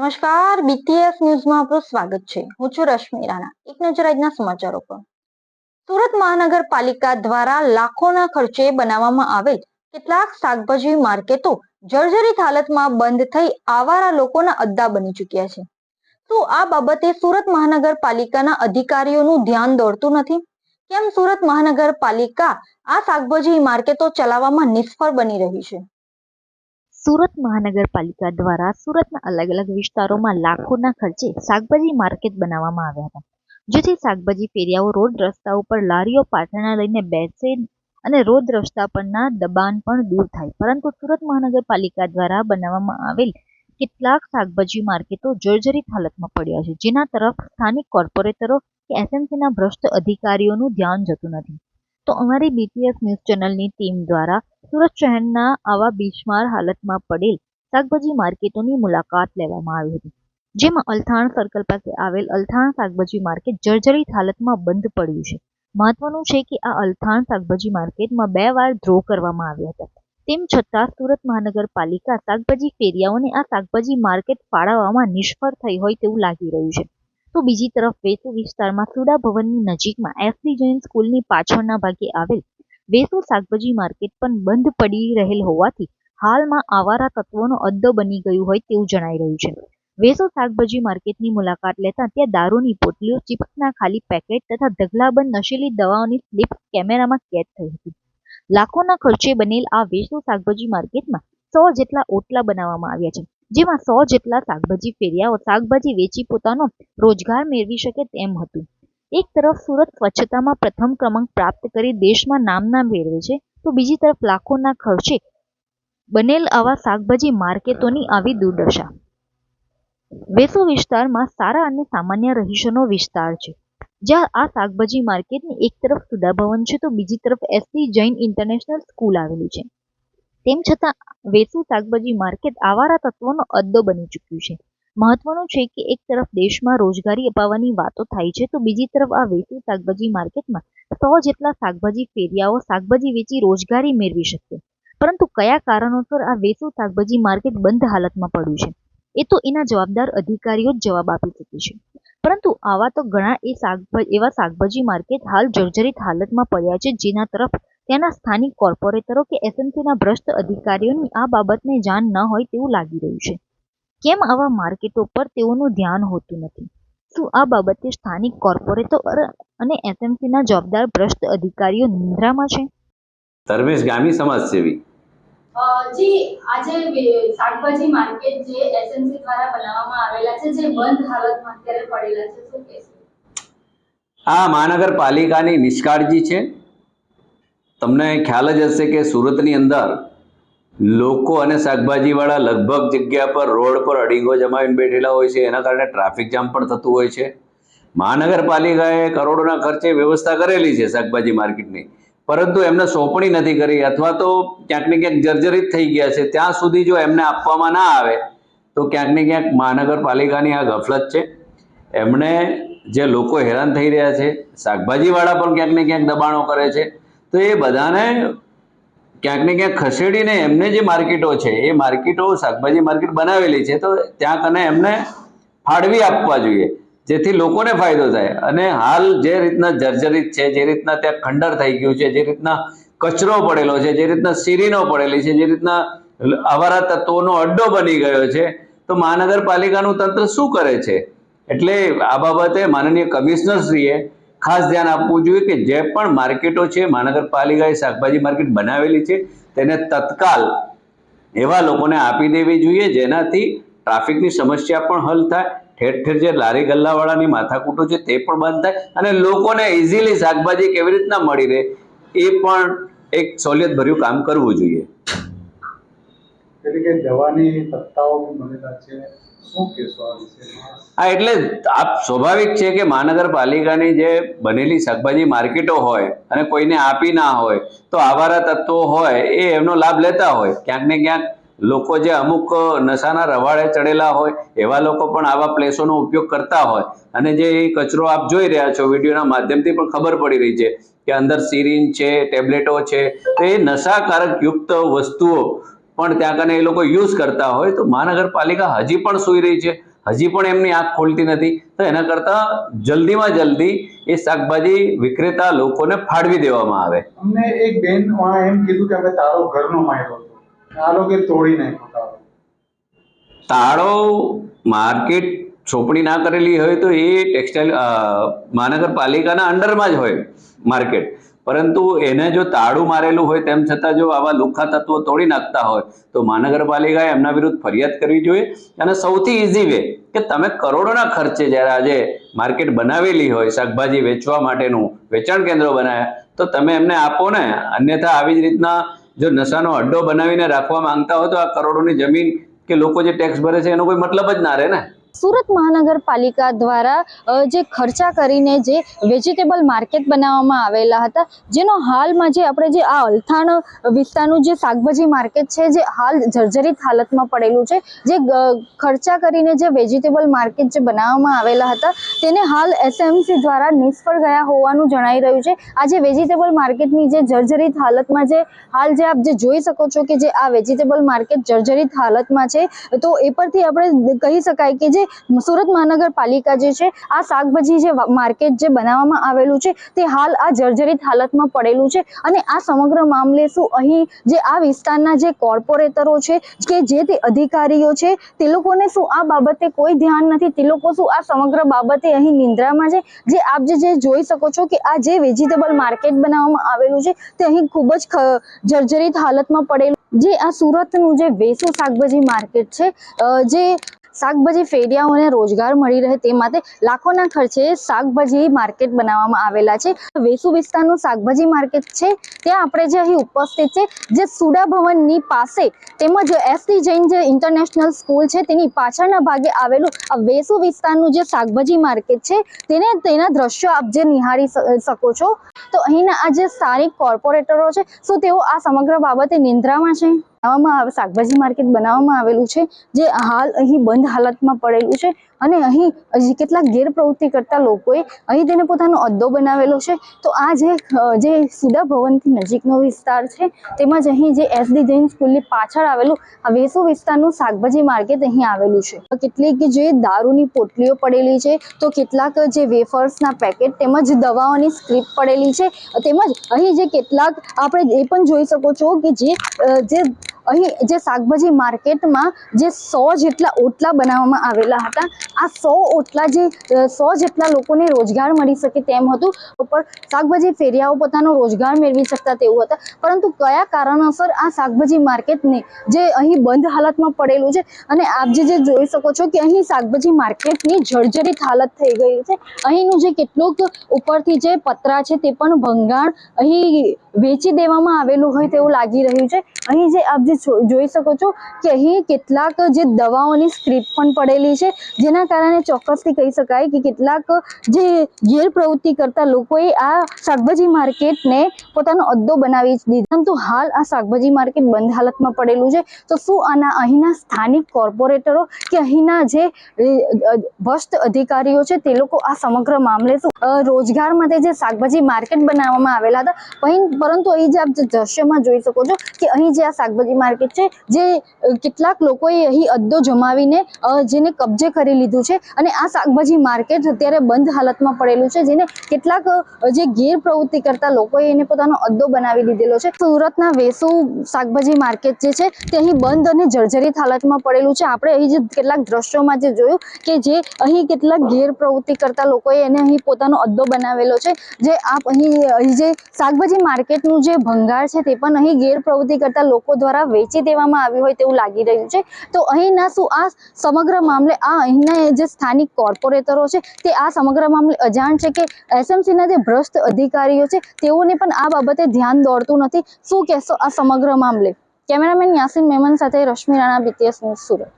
નમસ્કાર બીટીએસ ન્યૂઝમાં આપનું સ્વાગત છે. હું છું રશ્મિ રાણા. એક નજર આજના સમાચારો પર. સુરત મહાનગરપાલિકા દ્વારા લાખોના ખર્ચે બનાવવામાં આવેલ કેટલાક શાકભાજી માર્કેટો જર્જરિત હાલતમાં બંધ થઈ આવારા લોકોના અદ્દા બની ચૂક્યા છે. શું આ બાબતે સુરત મહાનગરપાલિકાના અધિકારીઓનું ધ્યાન દોડતું નથી? કેમ સુરત મહાનગરપાલિકા આ શાકભાજી માર્કેટો ચલાવવામાં નિષ્ફળ બની રહી છે? સુરત મહાનગરપાલિકા દ્વારા સુરતના અલગ અલગ વિસ્તારોમાં લાખોના ખર્ચે શાકભાજી માર્કેટ બનાવવામાં આવ્યા હતા. જેથી શાકભાજી ફેરિયાઓ રોડ રસ્તા ઉપર લારીઓ પાટણા લઈને બેસે અને રોડ રસ્તા પરના દબાણ પણ દૂર થાય. પરંતુ સુરત મહાનગરપાલિકા દ્વારા બનાવવામાં આવેલ કેટલાક શાકભાજી માર્કેટો જર્જરિત હાલતમાં પડ્યા છે. જેના તરફ સ્થાનિક કોર્પોરેટરો કે એસએમસીના ભ્રષ્ટ અધિકારીઓનું ધ્યાન જતું નથી. તો અમારી બીટીએસ ન્યૂઝ ચેનલની ટીમ દ્વારા સુરત શહેરના આવા બિસ્માર હાલતમાં પડેલ શાકભાજી માર્કેટોની મુલાકાત લેવામાં આવી હતી. જેમાં અલથાણ સર્કલ પાસે આવેલ અલથાણ શાકભાજી માર્કેટ જર્જરિત હાલતમાં બંધ પડ્યું છે. મહત્વનું છે કે આ અલથાણ શાકભાજી માર્કેટમાં બે વાર ડ્રો કરવામાં આવ્યા હતા. તેમ છતાં સુરત મહાનગરપાલિકા શાકભાજી ફેરિયાઓને આ શાકભાજી માર્કેટ ફાળવવામાં નિષ્ફળ થઈ હોય તેવું લાગી રહ્યું છે. તો બીજી તરફ વેસુ વિસ્તારમાં સુડા ભવનની નજીકમાં એસડી જૈન સ્કૂલની પાછળના ભાગે આવેલ વેસુ શાકભાજી માર્કેટ પણ બંધ પડી રહેલ હોવાથી હાલમાં આવારા તત્વોનો અડ્ડો બની ગયું હોય તેવું જણાઈ રહ્યું છે. વેસુ શાકભાજી માર્કેટની મુલાકાત લેતા ત્યાં દારૂની પોટલીઓ, ચિપ્સના ખાલી પેકેટ તથા ઢગલાબંધ નશીલી દવાઓની સ્લીપ કેમેરામાં કેદ થઈ હતી. લાખોના ખર્ચે બનેલ આ વેસુ શાકભાજી માર્કેટમાં સો જેટલા ઓટલા બનાવવામાં આવ્યા છે. જેમાં સો જેટલા શાકભાજી ફેરિયાઓ શાકભાજી વેચી પોતાનો રોજગાર મેળવી શકે તેમ હતું. એક તરફ સુરત સ્વચ્છતામાં પ્રથમ ક્રમાંક પ્રાપ્ત કરી દેશમાં નામના મેળવે છે, તો બીજી તરફ લાખોના ખર્ચે બનેલ આવા શાકભાજી માર્કેટોની આવી દુર્દશા. વેસુ વિસ્તારમાં સારા અને સામાન્ય રહીશોનો વિસ્તાર છે. જ્યાં આ શાકભાજી માર્કેટની એક તરફ સુધા ભવન છે, તો બીજી તરફ એસટી જૈન ઇન્ટરનેશનલ સ્કૂલ આવેલી છે. તેમ છતાં વેસુ શાકભાજી માર્કેટ આવારા તત્વોનો અડ્ડો બની ચૂક્યું છે. મહત્વનું છે કે એક તરફ દેશમાં રોજગારી અપાવવાની વાતો થાય છે, તો બીજી તરફ આ વેસુ શાકભાજી માર્કેટમાં સો જેટલા શાકભાજી ફેરિયાઓ શાકભાજી વેચી રોજગારી મેળવી શકશે. પરંતુ કયા કારણોસર આ વેસુ શાકભાજી માર્કેટ બંધ હાલતમાં પડ્યું છે? એ તો એના જવાબદાર અધિકારીઓ જ જવાબ આપી શકે છે. પરંતુ આવા તો ઘણા એ શાકભાજી એવા શાકભાજી માર્કેટ હાલ જર્જરિત હાલતમાં પડ્યા છે, જેના તરફ ત્યાંના સ્થાનિક કોર્પોરેટરો કે એસએમસીના ભ્રષ્ટ અધિકારીઓની આ બાબતને જાણ ન હોય તેવું લાગી રહ્યું છે. કેમ આવા માર્કેટો પર તેઓનું ધ્યાન હોતું નથી? શું આ બાબતે સ્થાનિક કોર્પોરેટર અને એસએમસીના જવાબદાર ભ્રષ્ટ અધિકારીઓ નિંદ્રામાં છે? સર્વેશ ગામી સમાજસેવી. જી આજે શાકભાજી માર્કેટ જે એસએમસી દ્વારા બનાવવામાં આવેલા છે જે બંધ હાલતમાં અત્યારે પડેલા છે શું કહેશો? આ મહાનગરપાલિકાની નિષ્કાળજી છે. તમને ખ્યાલ જ હશે કે સુરતની અંદર લોકો અને શાકભાજીવાળા લગભગ જગ્યા પર, રોડ પર અડીંગો જમાવીને બેઠેલા હોય છે. એના કારણે ટ્રાફિક જામ પણ થતું હોય છે. મહાનગરપાલિકાએ કરોડોના ખર્ચે વ્યવસ્થા કરેલી છે શાકભાજી માર્કેટની. પરંતુ એમને સોંપણી નથી કરી. અથવા તો ક્યાંક ને ક્યાંક જર્જરિત થઈ ગયા છે. ત્યાં સુધી જો એમને આપવામાં ના આવે, તો ક્યાંક ને ક્યાંક મહાનગરપાલિકાની આ ગફલત છે. એમણે જે લોકો હેરાન થઈ રહ્યા છે, શાકભાજીવાળા પણ ક્યાંક ને ક્યાંક દબાણો કરે છે. તો એ બધાને ક્યાંક ને ક્યાંક ખસેડીને એમને જે માર્કેટો છે, એ માર્કેટો શાકભાજી માર્કેટ બનાવેલી છે, તો ત્યાં કને એમને ફાળવી આપવા જોઈએ, જેથી લોકોને ફાયદો થાય. અને હાલ જે રીતના જર્જરિત છે, જે રીતના ત્યાં ખંડર થઈ ગયું છે, જે રીતના કચરો પડેલો છે, જે રીતના સીરીનો પડેલી છે, જે રીતના અવારા તત્વોનો અડ્ડો બની ગયો છે, તો મહાનગરપાલિકાનું તંત્ર શું કરે છે? એટલે આ બાબતે માનનીય કમિશનરશ્રીએ ખાસ ધ્યાન આપવું જોઈએ કે જે પણ માર્કેટો છે, મહાનગરપાલિકાએ શાકભાજી માર્કેટ બનાવેલી છે, તેને તત્કાલ એવા લોકોને આપી દેવી જોઈએ જેનાથી ટ્રાફિકની સમસ્યા પણ હલ થાય, ઠેર ઠેર જે લારી ગલ્લાવાળાની માથાકૂટો છે તે પણ બંધ થાય અને લોકોને ઇઝીલી શાકભાજી કેવી રીતના મળી રહે એ પણ એક સહોલિયતભર્યું કામ કરવું જોઈએ. એટલે કે દવાની સત્તાઓ બનેલા છે હા, એટલે આપ સ્વાભાવિક છે કે મહાનગરપાલિકાની જે બનેલી શાકભાજી માર્કેટો હોય અને કોઈને આપી ના હોય, તો આવારા તત્વો હોય એ એમનો લાભ લેતા હોય. ક્યાંક ને ક્યાંક લોકો જે અમુક નશાના રવાડે ચડેલા હોય, એવા લોકો પણ આવા પ્લેસોનો ઉપયોગ કરતા હોય. અને જે કચરો આપ જોઈ રહ્યા છો વિડીયોના માધ્યમથી પણ ખબર પડી રહી છે કે અંદર સિરીન છે, ટેબ્લેટો છે, તો એ નશાકારક યુક્ત વસ્તુઓ પણ ત્યાં કને એ લોકો યુઝ કરતા હોય તો મહાનગરપાલિકા હજી પણ સૂઈ રહી છે. હજી પણ એમની આંખ ખોલતી નથી. તો એના કરતાં જલ્દીમાં જલ્દી એ શાકભાજી વિક્રેતા લોકોને ફાળવી દેવામાં આવે. અમને એક બેન એમ કીધું કે અમે તારો ઘરનો માર્યો આ તોડી નાખ્યો તાળો માર્કેટ ચોપડી ના કરેલી હોય તો એ ટેક્સટાઇલ મહાનગરપાલિકાના અંડરમાં જ હોય માર્કેટ. પરંતુ એને જો તાળું મારેલું હોય, તેમ છતાં જો આવા લુખા તત્વો તોડી નાખતા હોય, તો મહાનગરપાલિકાએ એમના વિરુદ્ધ ફરિયાદ કરવી જોઈએ. અને સૌથી ઇઝી વે કે તમે કરોડોના ખર્ચે જ્યારે આજે માર્કેટ બનાવેલી હોય, શાકભાજી વેચવા માટેનું વેચાણ કેન્દ્રો બનાવ્યા, તો તમે એમને આપો ને. અન્યથા આવી જ રીતના જો નશાનો અડ્ડો બનાવીને રાખવા માંગતા હોય તો આ કરોડોની જમીન કે લોકો જે ટેક્સ ભરે છે, એનો કોઈ મતલબ જ ના રહે ને. સુરત મહાનગરપાલિકા દ્વારા જે ખર્ચા કરીને જે વેજીટેબલ માર્કેટ બનાવવામાં આવેલા હતા, જેનો હાલમાં જે આપણે જે આ અલથાણ વિસ્તારનું જે શાકભાજી માર્કેટ છે, જે હાલ જર્જરિત હાલતમાં પડેલું છે, જે ખર્ચા કરીને જે વેજીટેબલ માર્કેટ જે બનાવવામાં આવેલા હતા, તેને હાલ એસએમસી દ્વારા નિષ્ફળ ગયા હોવાનું જણાઈ રહ્યું છે. આ જે વેજીટેબલ માર્કેટની જે જર્જરિત હાલતમાં જે, હાલ જે આપ જે જોઈ શકો છો કે જે આ વેજીટેબલ માર્કેટ જર્જરિત હાલતમાં છે, તો એ પરથી આપણે કહી શકાય કે જે સુરત મહાનગરપાલિકા જે છે, આ શાકભાજી જે માર્કેટ જે બનાવવામાં આવેલું છે, તે હાલ આ જર્જરિત હાલતમાં પડેલું છે. અને આ સમગ્ર મામલે શું અહીં જે આ વિસ્તારના જે કોર્પોરેટરો છે, કે જે તે અધિકારીઓ છે, તે લોકોને શું આ બાબતે કોઈ ધ્યાન નથી? તે લોકો શું આ સમગ્ર બાબતે અહીં નિંદ્રામાં છે? જે આપ જે જે જોઈ શકો છો કે આ જે વેજીટેબલ માર્કેટ બનાવવામાં આવેલું છે, તે અહીં ખૂબ જ જર્જરિત હાલતમાં પડેલું. જે આ સુરતનું જે વેસુ શાકભાજી માર્કેટ છે જે શાકભાજી ફેરિયાઓને રોજગાર મળી રહે તે માટે લાખોના ખર્ચે શાકભાજી માર્કેટ બનાવવામાં આવેલા છે. વેસુ વિસ્તારનું શાકભાજી માર્કેટ છે. ત્યાં આપણે જે અહીં ઉપસ્થિત છે, જે સુડા ભવનની પાસે તેમજ એસટી જૈન જે ઇન્ટરનેશનલ સ્કૂલ છે, તેની પાછળના ભાગે આવેલું આ વેસુ વિસ્તારનું જે શાકભાજી માર્કેટ છે, તેને તેના દ્રશ્યો આપ જે નિહાળી શકો છો. તો અહીંના આ જે સ્થાનિક કોર્પોરેટરો છે, શું તેઓ આ સમગ્ર બાબતે નિંદ્રામાં છે? બનાવવામાં આવે, શાકભાજી માર્કેટ બનાવવામાં આવેલું છે, જે હાલ અહીં બંધ હાલતમાં પડેલું છે અને અહીં હજી કેટલાક ગેરપ્રવૃત્તિ કરતા લોકોએ અહીં તેને પોતાનો અડ્ડો બનાવેલો છે. તો આ જે જે સુદા ભવનથી નજીકનો વિસ્તાર છે તેમજ અહીં જે એસડી જૈન સ્કૂલની પાછળ આવેલું આ વેસુ વિસ્તારનું શાકભાજી માર્કેટ અહીં આવેલું છે. કેટલીક જે દારૂની પોટલીઓ પડેલી છે, તો કેટલાક જે વેફર્સના પેકેટ તેમજ દવાઓની સ્ક્રીપ પડેલી છે, તેમજ અહીં જે કેટલાક આપણે એ પણ જોઈ શકો છો કે જે જે અહીં જે શાકભાજી માર્કેટમાં જે સો જેટલા ઓટલા બનાવવામાં આવેલા હતા, આ સો ઓટલા જે સો જેટલા લોકોને રોજગાર મળી શકે તેમ હતું. ઉપર શાકભાજી ફેરિયાઓ પોતાનો રોજગાર મેળવી શકતા તેવું હતા. પરંતુ કયા કારણોસર આ શાકભાજી માર્કેટને જે અહીં બંધ હાલતમાં પડેલું છે અને આપ જે જોઈ શકો છો કે અહીં શાકભાજી માર્કેટની જર્જરિત હાલત થઈ ગઈ છે. અહીંનું જે કેટલુંક ઉપરથી જે પતરા છે તે પણ ભંગાણ અહીં વેચી દેવામાં આવેલું હોય તેવું લાગી રહ્યું છે. અહીં જે આપ જો- જોઈ શકો છો કે અહીં કેટલાક જે દવાઓની સ્ક્રિપ્ટ પણ પડેલી છે, જેના કારણે ચોક્કસથી કહી શકાય કે કેટલાક જે ગેરપ્રવૃત્તિ કરતા લોકોએ આ શાકભાજી માર્કેટને પોતાનો અડ્ડો બનાવી દીધો. પરંતુ હાલ આ શાકભાજી માર્કેટ બંધ હાલતમાં પડેલું છે. તો શું આના અહીંના સ્થાનિક કોર્પોરેટરો કે અહીંના જે ભ્રષ્ટ અધિકારીઓ છે તે લોકો આ સમગ્ર મામલે શું રોજગાર માટે જે શાકભાજી માર્કેટ બનાવવામાં આવેલા હતા? પરંતુ અહીં જે આપ દ્રશ્યમાં જોઈ શકો છો કે અહીં જે આ શાકભાજી માર્કેટ છે, જે કેટલાક લોકોએ અહીં અડ્ડો જમાવીને જેને કબજે કરી લીધું છે અને આ શાકભાજી માર્કેટ અત્યારે બંધ હાલતમાં પડેલું છે, જેને કેટલાક જે ગેરપ્રવૃત્તિ કરતા લોકોએ એને પોતાનો અડ્ડો બનાવી દીધેલો છે. સુરતના વેસુ શાકભાજી માર્કેટ જે છે, તે અહીં બંધ અને જર્જરિત હાલતમાં પડેલું છે. આપણે અહીં જે કેટલાક દ્રશ્યોમાં જે જોયું કે જે અહીં કેટલાક ગેરપ્રવૃત્તિ કરતા લોકોએ એને અહીં પોતાનો અડ્ડો બનાવેલો છે, જે આપ અહીં અહીં જે શાકભાજી માર્કેટનું જે ભંગાર છે, તે પણ અહીં ગેરપ્રવૃત્તિ કરતા લોકો દ્વારા વેચી દેવામાં આવ્યું હોય તેવું લાગી રહ્યું છે. તો અહીંના શું આ સમગ્ર મામલે આ અહીંના જે સ્થાનિક કોર્પોરેટરો છે તે આ સમગ્ર મામલે અજાણ છે કે એસએમસીના જે ભ્રષ્ટ અધિકારીઓ છે તેઓને પણ આ બાબતે ધ્યાન દોડતું નથી. શું કહેશો આ સમગ્ર મામલે? કેમેરામેન યાસીન મેમન સાથે રશ્મિ રાણા બીટીએસ ન્યૂઝ સુરત.